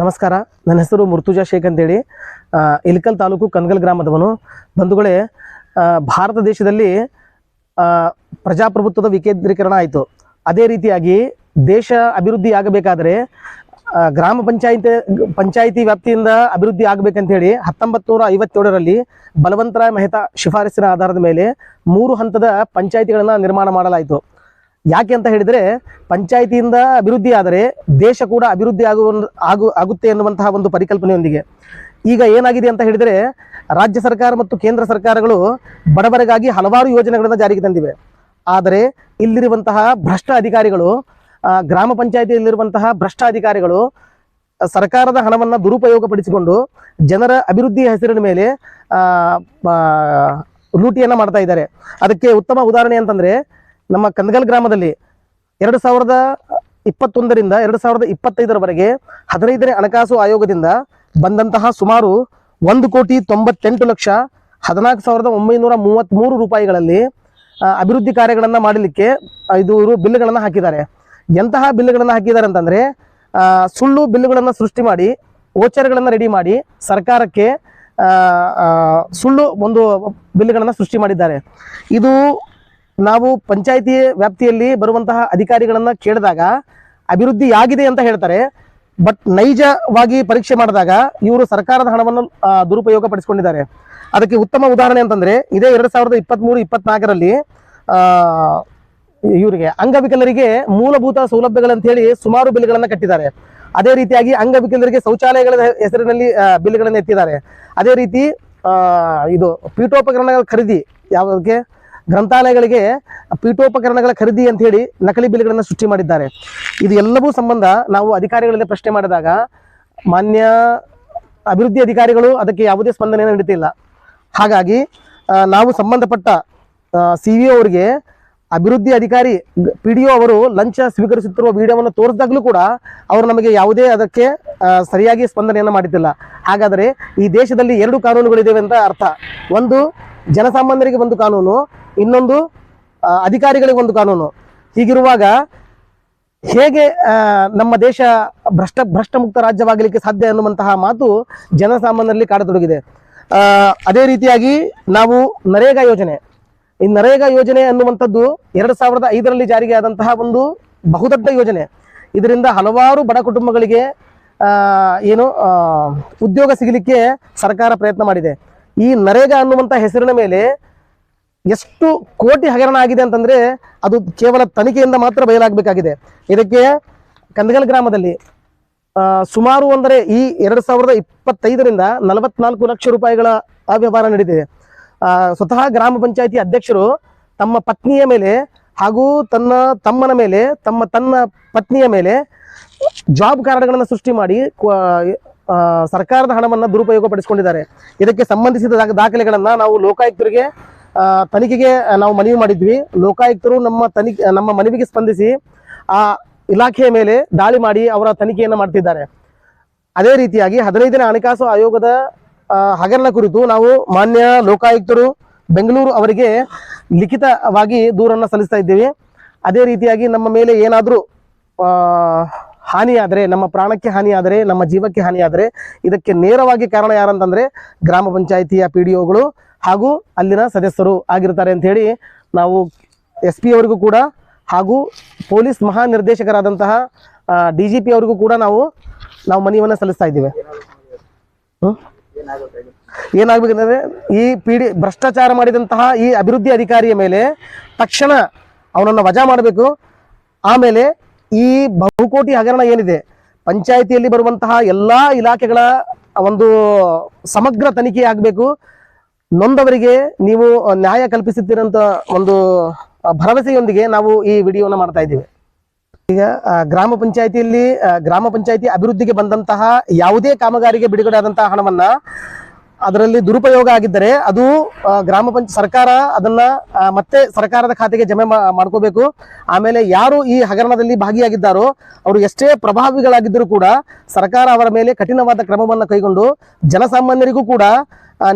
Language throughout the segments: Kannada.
ನಮಸ್ಕಾರ. ನನ್ನ ಹೆಸರು ಮುರ್ತುಜಾ ಶೇಖ್ ಅಂತೇಳಿ. ಇಲ್ಕಲ್ ತಾಲೂಕು ಕನ್ಗಲ್ ಗ್ರಾಮದವನು. ಬಂಧುಗಳೇ ಭಾರತ ದೇಶದಲ್ಲಿ ಪ್ರಜಾಪ್ರಭುತ್ವದ ವಿಕೇಂದ್ರೀಕರಣ ಆಯಿತು. ಅದೇ ರೀತಿಯಾಗಿ ದೇಶ ಅಭಿವೃದ್ಧಿ ಆಗಬೇಕಾದರೆ ಗ್ರಾಮ ಪಂಚಾಯತ್, ಪಂಚಾಯಿತಿ ವ್ಯಾಪ್ತಿಯಿಂದ ಅಭಿವೃದ್ಧಿ ಆಗಬೇಕಂತೇಳಿ ಹತ್ತೊಂಬತ್ತು ನೂರ ಐವತ್ತೇಳರಲ್ಲಿ ಬಲವಂತರಾಯ ಮೆಹ್ತಾ ಶಿಫಾರಸಿನ ಆಧಾರದ ಮೇಲೆ ಮೂರು ಹಂತದ ಪಂಚಾಯಿತಿಗಳನ್ನು ನಿರ್ಮಾಣ ಮಾಡಲಾಯಿತು. ಯಾಕೆ ಅಂತ ಹೇಳಿದರೆ ಪಂಚಾಯಿತಿಯಿಂದ ಅಭಿವೃದ್ಧಿ ಆದರೆ ದೇಶ ಕೂಡ ಅಭಿವೃದ್ಧಿ ಆಗುವ ಆಗು, ಆಗುತ್ತೆ ಎನ್ನುವಂತಹ ಒಂದು ಪರಿಕಲ್ಪನೆಯೊಂದಿಗೆ. ಈಗ ಏನಾಗಿದೆ ಅಂತ ಹೇಳಿದರೆ ರಾಜ್ಯ ಸರ್ಕಾರ ಮತ್ತು ಕೇಂದ್ರ ಸರ್ಕಾರಗಳು ಬಡವರಿಗಾಗಿ ಹಲವಾರು ಯೋಜನೆಗಳನ್ನು ಜಾರಿಗೆ ತಂದಿವೆ. ಆದರೆ ಇಲ್ಲಿರುವಂತಹ ಭ್ರಷ್ಟ ಅಧಿಕಾರಿಗಳು ಗ್ರಾಮ ಪಂಚಾಯಿತಿಯಲ್ಲಿರುವಂತಹ ಭ್ರಷ್ಟ ಅಧಿಕಾರಿಗಳು ಸರ್ಕಾರದ ಹಣವನ್ನು ದುರುಪಯೋಗಪಡಿಸಿಕೊಂಡು ಜನರ ಅಭಿವೃದ್ಧಿಯ ಹೆಸರಿನ ಮೇಲೆ ಲೂಟಿಯನ್ನು ಮಾಡ್ತಾ ಇದ್ದಾರೆ. ಅದಕ್ಕೆ ಉತ್ತಮ ಉದಾಹರಣೆ ಅಂತಂದರೆ ನಮ್ಮ ಕಂದಗಲ್ ಗ್ರಾಮದಲ್ಲಿ ಎರಡು ಸಾವಿರದ ಇಪ್ಪತ್ತೊಂದರಿಂದ ಎರಡು ಸಾವಿರದ ಇಪ್ಪತ್ತೈದರವರೆಗೆ ಹದಿನೈದನೇ ಹಣಕಾಸು ಆಯೋಗದಿಂದ ಬಂದಂತಹ ಸುಮಾರು ಒಂದು ಕೋಟಿ ತೊಂಬತ್ತೆಂಟು ಲಕ್ಷ ಹದಿನಾಲ್ಕು ಸಾವಿರದ ಒಂಬೈನೂರ ಮೂವತ್ತ್ಮೂರು ರೂಪಾಯಿಗಳಲ್ಲಿ ಅಭಿವೃದ್ಧಿ ಕಾರ್ಯಗಳನ್ನು ಮಾಡಲಿಕ್ಕೆ ಇದು ಇವರು ಬಿಲ್ಗಳನ್ನು ಹಾಕಿದ್ದಾರೆ. ಎಂತಹ ಬಿಲ್ಗಳನ್ನು ಹಾಕಿದ್ದಾರೆ ಅಂತಂದರೆ ಸುಳ್ಳು ಬಿಲ್ಲುಗಳನ್ನು ಸೃಷ್ಟಿ ಮಾಡಿ ಓಚರ್ಗಳನ್ನು ರೆಡಿ ಮಾಡಿ ಸರ್ಕಾರಕ್ಕೆ ಸುಳ್ಳು ಒಂದು ಬಿಲ್ಗಳನ್ನು ಸೃಷ್ಟಿ ಮಾಡಿದ್ದಾರೆ. ಇದು ನಾವು ಪಂಚಾಯಿತಿ ವ್ಯಾಪ್ತಿಯಲ್ಲಿ ಬರುವಂತಹ ಅಧಿಕಾರಿಗಳನ್ನ ಕೇಳಿದಾಗ ಅಭಿವೃದ್ಧಿ ಆಗಿದೆ ಅಂತ ಹೇಳ್ತಾರೆ. ಬಟ್ ನೈಜವಾಗಿ ಪರೀಕ್ಷೆ ಮಾಡಿದಾಗ ಇವರು ಸರ್ಕಾರದ ಹಣವನ್ನು ದುರುಪಯೋಗ ಪಡಿಸಿಕೊಂಡಿದ್ದಾರೆ ಅದಕ್ಕೆ ಉತ್ತಮ ಉದಾಹರಣೆ ಅಂತಂದ್ರೆ, ಇದೇ ಎರಡು ಸಾವಿರದ ಇಪ್ಪತ್ತ್ಮೂರು ಇಪ್ಪತ್ನಾಲ್ಕರಲ್ಲಿ ಇವರಿಗೆ ಅಂಗವಿಕಲರಿಗೆ ಮೂಲಭೂತ ಸೌಲಭ್ಯಗಳಂತ ಹೇಳಿ ಸುಮಾರು ಬಿಲ್ಗಳನ್ನು ಕಟ್ಟಿದ್ದಾರೆ. ಅದೇ ರೀತಿಯಾಗಿ ಅಂಗವಿಕಲರಿಗೆ ಶೌಚಾಲಯಗಳ ಹೆಸರಿನಲ್ಲಿ ಬಿಲ್ಗಳನ್ನು ಎತ್ತಿದ್ದಾರೆ. ಅದೇ ರೀತಿ ಇದು ಪೀಠೋಪಕರಣಗಳ ಖರೀದಿ ಯಾವುದಕ್ಕೆ? ಗ್ರಂಥಾಲಯಗಳಿಗೆ ಪೀಠೋಪಕರಣಗಳ ಖರೀದಿ ಅಂತ ಹೇಳಿ ನಕಲಿ ಬಿಲ್ಗಳನ್ನು ಸೃಷ್ಟಿ ಮಾಡಿದ್ದಾರೆ. ಇದು ಎಲ್ಲವೂ ಸಂಬಂಧ ನಾವು ಅಧಿಕಾರಿಗಳಲ್ಲಿ ಪ್ರಶ್ನೆ ಮಾಡಿದಾಗ ಮಾನ್ಯ ಅಭಿವೃದ್ಧಿ ಅಧಿಕಾರಿಗಳು ಅದಕ್ಕೆ ಯಾವುದೇ ಸ್ಪಂದನೆಯನ್ನು ನಡೀತಿಲ್ಲ ಹಾಗಾಗಿ ನಾವು ಸಂಬಂಧಪಟ್ಟ ಸಿ ವಿ ಅವರಿಗೆ ಅಭಿವೃದ್ಧಿ ಅಧಿಕಾರಿ ಪಿ ಡಿ ಒ ಅವರು ಲಂಚ ಸ್ವೀಕರಿಸುತ್ತಿರುವ ವಿಡಿಯೋವನ್ನು ತೋರಿಸಿದಾಗಲೂ ಕೂಡ ಅವರು ನಮಗೆ ಯಾವುದೇ ಅದಕ್ಕೆ ಸರಿಯಾಗಿ ಸ್ಪಂದನೆಯನ್ನು ಮಾಡಿದ್ದಿಲ್ಲ. ಹಾಗಾದರೆ ಈ ದೇಶದಲ್ಲಿ ಎರಡು ಕಾನೂನುಗಳಿದ್ದಾವೆ ಅಂತ ಅರ್ಥ. ಒಂದು, ಜನಸಾಮಾನ್ಯರಿಗೆ ಒಂದು ಕಾನೂನು ಇನ್ನೊಂದು ಅಧಿಕಾರಿಗಳಿಗೆ ಒಂದು ಕಾನೂನು. ಹೀಗಿರುವಾಗ ಹೇಗೆ ನಮ್ಮ ದೇಶ ಭ್ರಷ್ಟ ಭ್ರಷ್ಟ ಮುಕ್ತ ರಾಜ್ಯವಾಗಲಿಕ್ಕೆ ಸಾಧ್ಯ ಅನ್ನುವಂತಹ ಮಾತು ಜನಸಾಮಾನ್ಯರಲ್ಲಿ ಕಾಡತೊಡಗಿದೆ. ಅದೇ ರೀತಿಯಾಗಿ ನಾವು ನರೇಗಾ ಯೋಜನೆ, ಈ ನರೇಗಾ ಯೋಜನೆ ಅನ್ನುವಂಥದ್ದು ಎರಡು ಸಾವಿರದ ಐದರಲ್ಲಿ ಜಾರಿಗೆ ಆದಂತಹ ಒಂದು ಬಹುದೊಡ್ಡ ಯೋಜನೆ. ಇದರಿಂದ ಹಲವಾರು ಬಡ ಕುಟುಂಬಗಳಿಗೆ ಏನು ಉದ್ಯೋಗ ಸಿಗಲಿಕ್ಕೆ ಸರ್ಕಾರ ಪ್ರಯತ್ನ ಮಾಡಿದೆ. ಈ ನರೇಗಾ ಅನ್ನುವಂಥ ಹೆಸರಿನ ಮೇಲೆ ಎಷ್ಟು ಕೋಟಿ ಹಗರಣ ಆಗಿದೆ ಅಂತಂದ್ರೆ ಅದು ಕೇವಲ ತನಿಖೆಯಿಂದ ಮಾತ್ರ ಬಯಲಾಗಬೇಕಾಗಿದೆ. ಇದಕ್ಕೆ ಕಂದಗಲ್ ಗ್ರಾಮದಲ್ಲಿ ಸುಮಾರು ಅಂದರೆ ಈ ಎರಡು ಸಾವಿರದ ಇಪ್ಪತ್ತೈದರಿಂದ ನಲವತ್ನಾಲ್ಕು ಲಕ್ಷ ರೂಪಾಯಿಗಳ ಅವ್ಯವಹಾರ ನಡೆದಿದೆ. ಆ, ಸ್ವತಃ ಗ್ರಾಮ ಪಂಚಾಯತಿ ಅಧ್ಯಕ್ಷರು ತಮ್ಮ ಪತ್ನಿಯ ಮೇಲೆ ಹಾಗೂ ತನ್ನ ತಮ್ಮನ ಮೇಲೆ ತಮ್ಮ ತನ್ನ ಪತ್ನಿಯ ಮೇಲೆ ಜಾಬ್ ಕಾರ್ಡ್ಗಳನ್ನು ಸೃಷ್ಟಿ ಮಾಡಿ ಸರ್ಕಾರದ ಹಣವನ್ನು ದುರುಪಯೋಗ ಪಡಿಸಿಕೊಂಡಿದ್ದಾರೆ ಇದಕ್ಕೆ ಸಂಬಂಧಿಸಿದ ದಾಖಲೆಗಳನ್ನು ನಾವು ಲೋಕಾಯುಕ್ತರಿಗೆ ತನಿಖೆಗೆ ನಾವು ಮನವಿ ಮಾಡಿದ್ವಿ. ಲೋಕಾಯುಕ್ತರು ನಮ್ಮ ತನಿಖೆ, ನಮ್ಮ ಮನವಿಗೆ ಸ್ಪಂದಿಸಿ ಆ ಇಲಾಖೆಯ ಮೇಲೆ ದಾಳಿ ಮಾಡಿ ಅವರ ತನಿಖೆಯನ್ನು ಮಾಡ್ತಿದ್ದಾರೆ. ಅದೇ ರೀತಿಯಾಗಿ ಹದಿನೈದನೇ ಹಣಕಾಸು ಆಯೋಗದ ಹಗರಣ ಕುರಿತು ನಾವು ಮಾನ್ಯ ಲೋಕಾಯುಕ್ತರು ಬೆಂಗಳೂರು ಅವರಿಗೆ ಲಿಖಿತವಾಗಿ ದೂರನ್ನು ಸಲ್ಲಿಸ್ತಾ ಇದ್ದೀವಿ. ಅದೇ ರೀತಿಯಾಗಿ ನಮ್ಮ ಮೇಲೆ ಏನಾದರೂ ಹಾನಿಯಾದರೆ, ನಮ್ಮ ಪ್ರಾಣಕ್ಕೆ ಹಾನಿಯಾದರೆ, ನಮ್ಮ ಜೀವಕ್ಕೆ ಹಾನಿಯಾದರೆ ಇದಕ್ಕೆ ನೇರವಾಗಿ ಕಾರಣ ಯಾರಂತಂದರೆ ಗ್ರಾಮ ಪಂಚಾಯಿತಿಯ ಪಿ ಡಿ ಒಗಳು ಹಾಗೂ ಅಲ್ಲಿನ ಸದಸ್ಯರು ಆಗಿರ್ತಾರೆ ಅಂತ ಹೇಳಿ ನಾವು ಎಸ್ ಪಿ ಅವರಿಗೂ ಕೂಡ ಹಾಗೂ ಪೊಲೀಸ್ ಮಹಾನಿರ್ದೇಶಕರಾದಂತಹ ಡಿ ಜಿ ಪಿ ಅವರಿಗೂ ಕೂಡ ನಾವು ನಾವು ಮನವಿಯನ್ನು ಸಲ್ಲಿಸ್ತಾ ಇದ್ದೇವೆ? ಏನಾಗಬೇಕಂದ್ರೆ ಈ ಪಿ ಡಿ ಭ್ರಷ್ಟಾಚಾರ ಮಾಡಿದಂತಹ ಈ ಅಭಿವೃದ್ಧಿ ಅಧಿಕಾರಿಯ ಮೇಲೆ ತಕ್ಷಣ ಅವನನ್ನು ವಜಾ ಮಾಡಬೇಕು ಆಮೇಲೆ ಈ ಬಹುಕೋಟಿ ಹಗರಣ ಏನಿದೆ? ಪಂಚಾಯಿತಿಯಲ್ಲಿ ಬರುವಂತಹ ಎಲ್ಲ ಇಲಾಖೆಗಳ ಒಂದು ಸಮಗ್ರ ತನಿಖೆ ಆಗಬೇಕು. ನೊಂದವರಿಗೆ ನೀವು ನ್ಯಾಯ ಕಲ್ಪಿಸುತ್ತೀರಂತ ಒಂದು ಭರವಸೆಯೊಂದಿಗೆ ನಾವು ಈ ವಿಡಿಯೋನ ಮಾಡ್ತಾ ಇದ್ದೀವಿ. ಈಗ ಗ್ರಾಮ ಪಂಚಾಯಿತಿಯಲ್ಲಿ ಗ್ರಾಮ ಪಂಚಾಯಿತಿ ಅಭಿವೃದ್ಧಿಗೆ ಬಂದಂತಹ ಯಾವುದೇ ಕಾಮಗಾರಿಗೆ ಬಿಡುಗಡೆ ಆದಂತಹ ಹಣವನ್ನ ಅದರಲ್ಲಿ ದುರುಪಯೋಗ ಆಗಿದ್ದರೆ ಅದು ಗ್ರಾಮ ಪಂಚಾಯತ್ ಸರ್ಕಾರ ಅದನ್ನ ಮತ್ತೆ ಸರ್ಕಾರದ ಖಾತೆಗೆ ಜಮೆ ಮಾಡ್ಕೋಬೇಕು. ಆಮೇಲೆ ಯಾರು ಈ ಹಗರಣದಲ್ಲಿ ಭಾಗಿಯಾಗಿದ್ದಾರೋ, ಅವರು ಎಷ್ಟೇ ಪ್ರಭಾವಿಗಳಾಗಿದ್ದರೂ ಕೂಡ ಸರ್ಕಾರ ಅವರ ಮೇಲೆ ಕಠಿಣವಾದ ಕ್ರಮವನ್ನು ಕೈಗೊಂಡು ಜನಸಾಮಾನ್ಯರಿಗೂ ಕೂಡ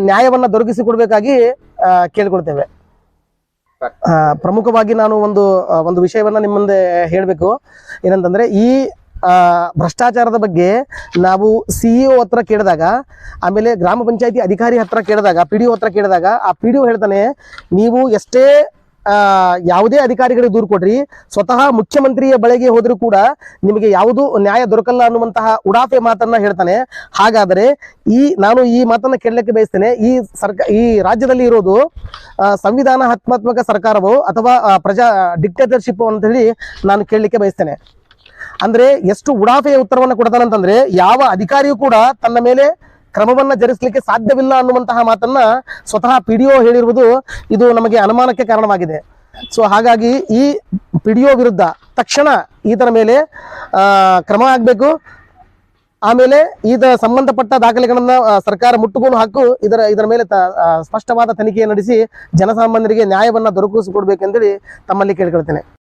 ನ್ಯಾಯವನ್ನು ದೊರಕಿಸಿಕೊಡ್ಬೇಕಾಗಿ ಕೇಳ್ಕೊಳ್ತೇವೆ. ಪ್ರಮುಖವಾಗಿ ನಾನು ಒಂದು ಒಂದು ವಿಷಯವನ್ನ ನಿಮ್ಮ ಮುಂದೆ ಹೇಳಬೇಕು. ಏನಂತಂದ್ರೆ ಈ ಭ್ರಷ್ಟಾಚಾರದ ಬಗ್ಗೆ ನಾವು ಸಿ ಸಿಇಒ ಹತ್ರ ಕೇಳಿದಾಗ, ಆಮೇಲೆ ಗ್ರಾಮ ಪಂಚಾಯತಿ ಅಧಿಕಾರಿ ಹತ್ರ ಕೇಳಿದಾಗ ಪಿ ಡಿ ಹತ್ರ ಕೇಳಿದಾಗ, ಆ ಪಿ ಡಿ ಹೇಳ್ತಾನೆ, ನೀವು ಎಷ್ಟೇ ಯಾವುದೇ ಅಧಿಕಾರಿಗಳಿಗೆ ದೂರು ಕೊಡ್ರಿ, ಸ್ವತಃ ಮುಖ್ಯಮಂತ್ರಿಯ ಬಳಿಗೆ ಹೋದರೂ ಕೂಡ ನಿಮಗೆ ಯಾವುದು ನ್ಯಾಯ ದೊರಕಲ್ಲ ಅನ್ನುವಂತಹ ಉಡಾಫೆ ಮಾತನ್ನ ಹೇಳ್ತಾನೆ. ಹಾಗಾದರೆ ಈ, ನಾನು ಈ ಮಾತನ್ನ ಕೇಳಲಿಕ್ಕೆ ಬಯಸ್ತೇನೆ, ಈ ಸರ್ಕ, ಈ ರಾಜ್ಯದಲ್ಲಿ ಇರೋದು ಸಂವಿಧಾನಾತ್ಮಕ ಸರ್ಕಾರವೋ ಅಥವಾ ಪ್ರಜಾ ಡಿಕ್ಟೇಟರ್ಶಿಪ್ ಅಂತ ಹೇಳಿ ನಾನು ಕೇಳಲಿಕ್ಕೆ ಬಯಸ್ತೇನೆ. ಅಂದ್ರೆ ಎಷ್ಟು ಉಡಾಫೆಯ ಉತ್ತರವನ್ನು ಕೊಡ್ತಾನಂತಂದ್ರೆ ಯಾವ ಅಧಿಕಾರಿಯೂ ಕೂಡ ತನ್ನ ಮೇಲೆ ಕ್ರಮವನ್ನ ಜರುಗಿಸಲಿಕ್ಕೆ ಸಾಧ್ಯವಿಲ್ಲ ಅನ್ನುವಂತಹ ಮಾತನ್ನ ಸ್ವತಃ ಪಿ ಡಿ ಹೇಳಿರುವುದು ಇದು ನಮಗೆ ಅನುಮಾನಕ್ಕೆ ಕಾರಣವಾಗಿದೆ. ಸೊ ಹಾಗಾಗಿ ಈ ಪಿ ವಿರುದ್ಧ ತಕ್ಷಣ ಈತನ ಮೇಲೆ ಕ್ರಮ ಆಗಬೇಕು. ಆಮೇಲೆ ಇದರ ಸಂಬಂಧಪಟ್ಟ ದಾಖಲೆಗಳನ್ನ ಸರ್ಕಾರ ಮುಟ್ಟುಗೋಲು ಹಾಕು. ಇದರ ಇದರ ಮೇಲೆ ಸ್ಪಷ್ಟವಾದ ತನಿಖೆ ನಡೆಸಿ ಜನಸಾಮಾನ್ಯರಿಗೆ ನ್ಯಾಯವನ್ನ ದೊರಕಿಸಿಕೊಡ್ಬೇಕೆಂದೇಳಿ ತಮ್ಮಲ್ಲಿ ಕೇಳ್ಕೊಳ್ತೇನೆ.